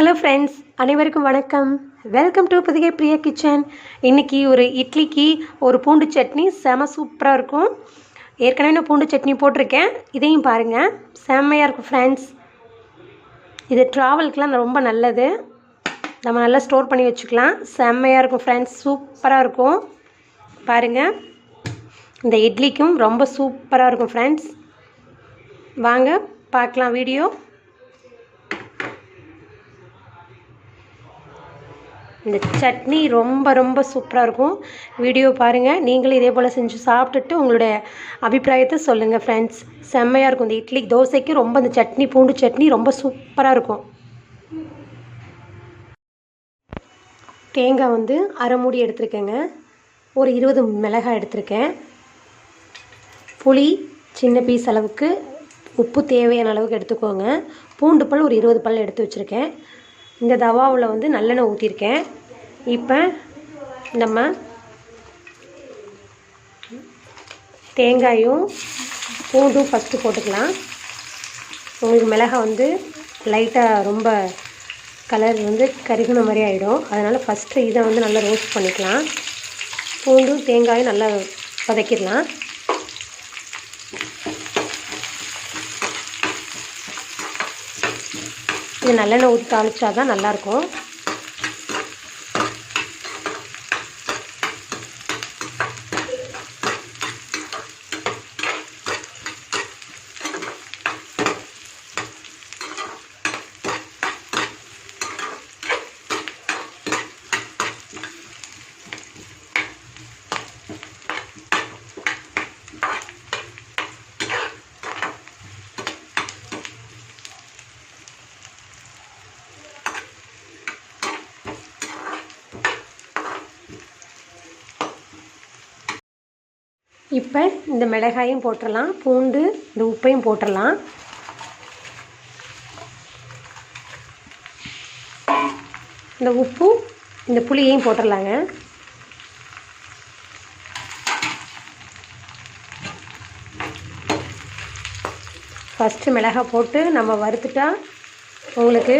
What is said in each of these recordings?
Hello friends அனைவருக்கும் வணக்கம். Welcome to Pudhigai Priya kitchen இன்றைக்கி ஒரு இட்லிக்கு ஒரு பூண்டு சட்னி செம சூப்பராக இருக்கும். ஏற்கனவே நான் பூண்டு சட்னி போட்டிருக்கேன். இதையும் பாருங்கள் செம்மையாக இருக்கும் ஃப்ரெண்ட்ஸ் இது ட்ராவல்க்குலாம் ரொம்ப நல்லது. நம்ம நல்லா ஸ்டோர் பண்ணி வச்சுக்கலாம். செம்மையாக இருக்கும் ஃப்ரெண்ட்ஸ் சூப்பராக இருக்கும். பாருங்கள் இந்த இட்லிக்கும் ரொம்ப சூப்பராக இருக்கும் ஃப்ரெண்ட்ஸ் வாங்க பார்க்கலாம் வீடியோ. இந்த சட்னி ரொம்ப ரொம்ப சூப்பராக இருக்கும். வீடியோ பாருங்கள் நீங்களும் இதே போல் செஞ்சு சாப்பிட்டுட்டு உங்களுடைய அபிப்பிராயத்தை சொல்லுங்கள் ஃப்ரெண்ட்ஸ் செம்மையாக இருக்கும் இந்த இட்லி. தோசைக்கு ரொம்ப இந்த சட்னி பூண்டு சட்னி ரொம்ப சூப்பராக இருக்கும். தேங்காய் வந்து அரை மூடி எடுத்திருக்கேங்க. ஒரு இருபது மிளகாய் எடுத்திருக்கேன். புளி சின்ன பீஸ் அளவுக்கு உப்பு தேவையான அளவுக்கு எடுத்துக்கோங்க. பூண்டு பல் ஒரு இருபது பல் எடுத்து வச்சுருக்கேன். இந்த தவாவில் வந்து நல்லெண்ணெய் ஊற்றிருக்கேன் இப்போ நம்ம தேங்காயும் பூண்டும் ஃபஸ்ட்டு போட்டுக்கலாம். உங்களுக்கு மிளகா வந்து லைட்டாக ரொம்ப கலர் வந்து கருகுன மாதிரி ஆகிடும் அதனால் ஃபஸ்ட்டு இதை வந்து நல்லா ரோஸ்ட் பண்ணிக்கலாம். பூண்டும் தேங்காயும் நல்லா வதக்கிடலாம். கொஞ்சம் நல்லெண்ணெய் ஊற்றி தாளிச்சா தான் நல்லாயிருக்கும். இப்போ இந்த மிளகாயும் போட்டுடலாம் பூண்டு இந்த உப்பையும் போட்டுடலாம் இந்த உப்பு இந்த புளியையும் போட்டுடலாங்க ஃபஸ்ட்டு மிளகாய் போட்டு நம்ம வறுத்துட்டா உங்களுக்கு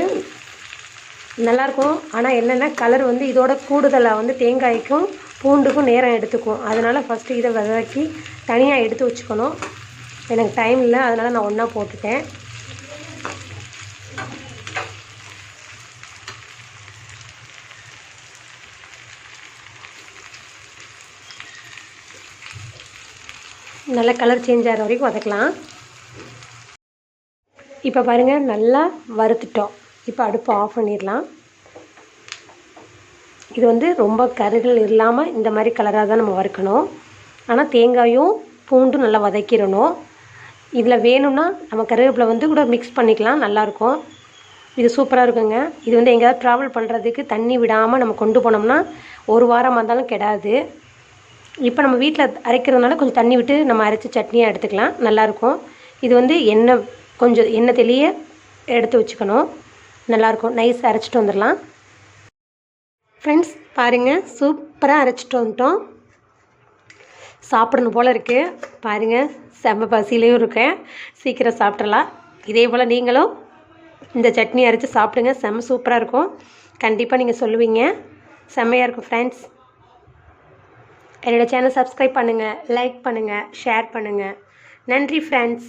நல்லாயிருக்கும். ஆனால் என்னென்னா கலர் வந்து இதோட கூடுதலாக வந்து தேங்காய்க்கும் பூண்டுக்கும் நேரம் எடுத்துக்கும். அதனால் ஃபஸ்ட்டு இதை விதக்கி தனியாக எடுத்து வச்சுக்கணும். எனக்கு டைம் இல்லை அதனால் நான் ஒன்றா போட்டுட்டேன். நல்லா கலர் சேஞ்ச் ஆகிற வரைக்கும் வதக்கலாம். இப்போ பாருங்கள் நல்லா வறுத்துட்டோம். இப்போ அடுப்பை ஆஃப் பண்ணிடலாம். இது வந்து ரொம்ப கருகள் இல்லாமல் இந்த மாதிரி கலராக தான் நம்ம வறுக்கணும். ஆனால் தேங்காயும் பூண்டும் நல்லா வதக்கிடணும். இதில் வேணும்னா நம்ம கருவேப்பிலை வந்து கூட மிக்ஸ் பண்ணிக்கலாம் நல்லாயிருக்கும். இது சூப்பராக இருக்குங்க. இது வந்து எங்கேயாவது ட்ராவல் பண்ணுறதுக்கு தண்ணி விடாமல் நம்ம கொண்டு போனோம்னா ஒரு வாரமாக இருந்தாலும் கெடாது. இப்போ நம்ம வீட்டில் அரைக்கிறதுனால கொஞ்சம் தண்ணி விட்டு நம்ம அரைச்சி சட்னியாக எடுத்துக்கலாம். நல்லாயிருக்கும். இது வந்து எண்ணெய் கொஞ்சம் எண்ணெய் தெளிய எடுத்து வச்சுக்கணும். நல்லாயிருக்கும். நைஸ் அரைச்சிட்டு வந்துடலாம். ஃப்ரெண்ட்ஸ் பாருங்கள் சூப்பராக அரைச்சிட்டு வந்துட்டோம். சாப்பிடணும் போல் இருக்குது பாருங்கள் செம்ம பசியிலையும் இருக்கேன் சீக்கிரம் சாப்பிட்றலாம் இதே போல் நீங்களும் இந்த சட்னி அரைச்சி சாப்பிடுங்க. செம்ம சூப்பராக இருக்கும். கண்டிப்பாக நீங்கள் சொல்லுவீங்க. செம்மையாக இருக்கும் ஃப்ரெண்ட்ஸ் என்னோடய சேனல் சப்ஸ்கிரைப் பண்ணுங்கள் லைக் பண்ணுங்கள் ஷேர் பண்ணுங்கள் நன்றி ஃப்ரெண்ட்ஸ்